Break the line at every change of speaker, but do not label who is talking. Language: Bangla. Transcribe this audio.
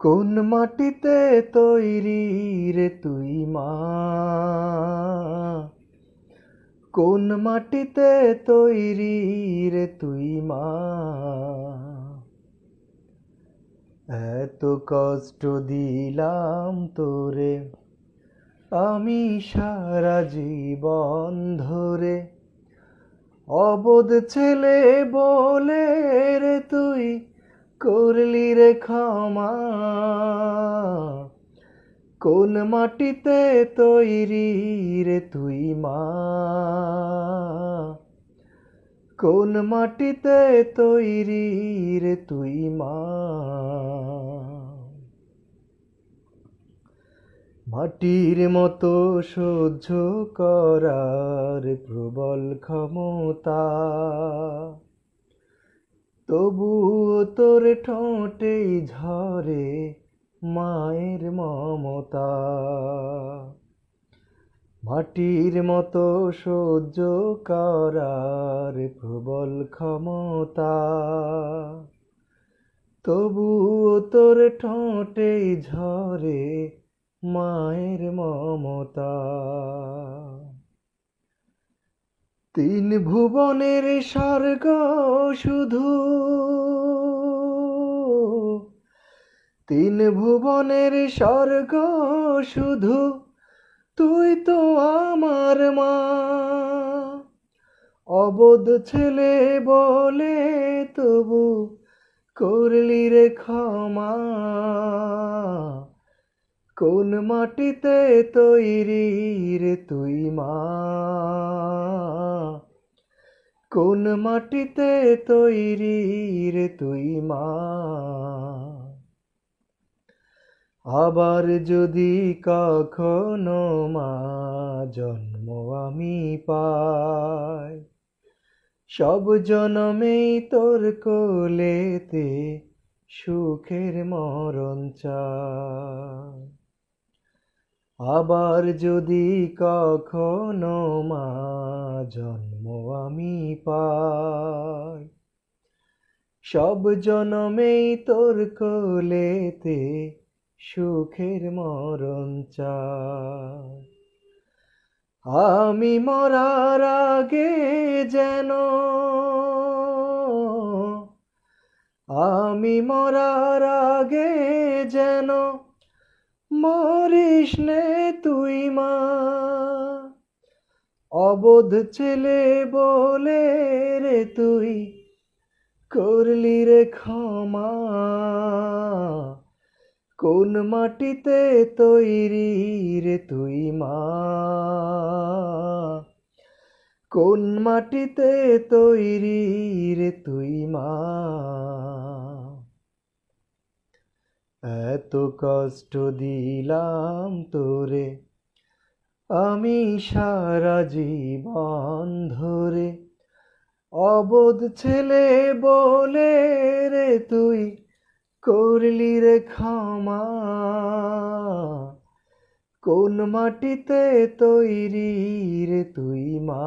কোন মাটিতে তৈরি রে তুই মা? কোন মাটিতে তৈরি রে তুই মা? এত কষ্ট দিলাম তোরে, আমি সারা জীবন ধরে। অবোধ ছেলে বলে রে তুই করলি রে ক্ষমা? কোন মাটিতে তৈরি রে তুই মা? কোন মাটিতে তৈরি রে তুই মা? মাটির মতো সহ্য করার প্রবল ক্ষমতা তবুও তোর ঠোঁটে ঝরে মায়ের মমতা। মাটির মতো সহ্য করার প্রবল ক্ষমতা। তবুও তোর ঠোঁটে ঝরে মায়ের মমতা। তিন ভুবনের স্বর্গ শুধু। তিন ভুবনের স্বর্গ শুধু, তুই তো আমার মা। অবোধ ছেলে বলে তবু করলি রে ক্ষমা। কোন মাটিতে তৈরি রে তুই মা? কোন মাটিতে তৈরি রে তুই মা? আবার যদি কখনো মা জন্ম আমি পাই, সব জনমেই তোর কোলেতে সুখের মরণ চাই। আবার যদি কখনো মা জন্ম আমি পাই। সব জনমেই তোর কোলেতে সুখের মরণ চাই। আমি মরার আগে যেন আমি মরার আগে যেন মরিস তুই মা। অবোধ ছেলে বলে রে তুই করলি রে ক্ষমা। কোন মাটিতে তৈরি রে তুই মা? কোন মাটিতে তৈরি রে তুই মা? এত কষ্ট দিলাম তোরে, আমি সারা জীবন ধরে। অবোধ ছেলে বলে রে তুই করলি রে ক্ষমা, কোন মাটিতে তৈরি রে তুই মা?